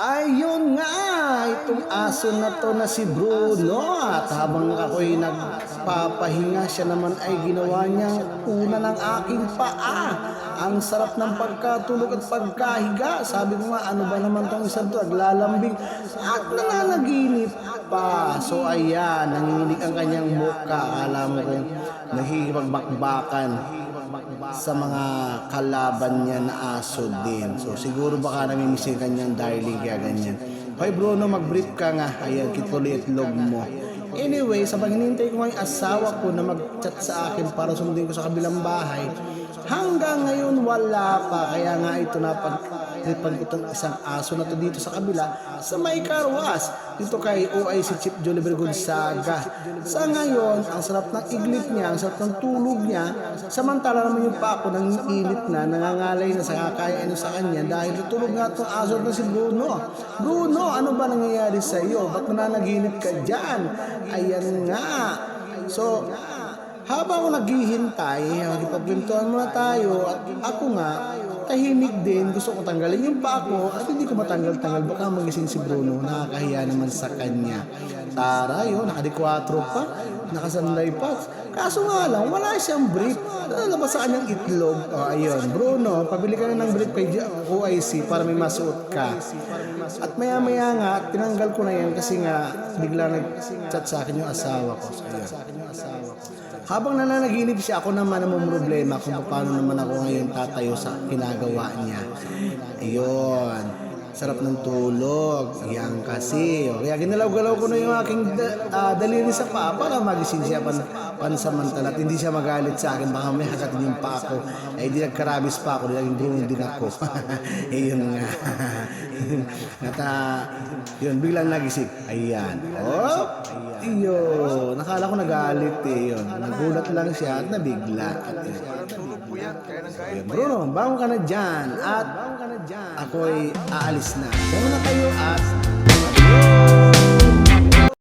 Ayun nga, itong aso na to na si Bruno at habang ako'y nagpapahinga siya naman ay ginawa niyang una ng aking paa. Ang sarap ng pagkatulog at pagkahiga. Sabi ko nga, ano ba naman tong isang to? Naglalambing at nananaginip pa. So ayan, nanginginig ang kanyang muka. Akala mo kung nahihipagbakbakan sa mga kalaban niya na aso din. So siguro baka namimiss yung kanyang darling kaya ganyan. Hoy Bruno, mag-brief ka nga. Ayan, kituloy itlog mo. Anyway, sa hinintay ko nga yung asawa ko na mag-chat sa akin para sundin ko sa kabilang bahay, hanggang ngayon wala pa. Kaya nga ito na ko itong isang aso na to dito sa kabila sa may karwas. Dito kay OIC Chief Joliver Gonzaga. Sa ngayon, ang sarap ng iglit niya, ang sarap ng tulog niya, samantala naman yung pa ako nang init na, nangangalay na sa kakain sa kanya dahil tutulog nga itong aso na si Bruno. Bruno, ano ba nangyayari sa iyo? Ba't nananaginip ka dyan? Ayan nga. So, habang naghihintay, magpagpintuan muna tayo at ako nga, tahimik din, gusto ko tanggalin yung pa ako at hindi ko matanggal-tanggal, baka magising si Bruno, nakakahiya naman sa kanya. Tara, yun, nakadikwatro pa, nakasanday pa. Kaso nga lang, wala siyang brief. Lalabas sa kanyang itlog. O, ayun, Bruno, pabili ka na ng brief kay OIC para may masuot ka. At maya-maya nga, tinanggal ko na yan kasi nga, bigla nag-chat sa akin yung asawa ko. So, ayun. Habang nananaginip siya, ako naman ang problema kung paano naman ako ngayon tatayo sa ginagawa niya. Ayun. Sarap ng tulog. Yan kasi. O, Kaya ginalaw-galaw ko na yung aking da- ah, daliri sa paa para magising siya pan pansamantala at hindi siya magalit sa akin. Baka may hakatin yung paa ko. Eh, di nagkarabis pa ako. Naging bruno din ako. Ayun nga. at ah, yun, biglang nagising. Ayan. Oh, iyo. Nakala ko nagalit eh. Yun. Nagulat lang siya at nabigla. At yun. Ayun, Bruno, bangon ka na dyan. At ako'y aalis na. Bangon na kayo at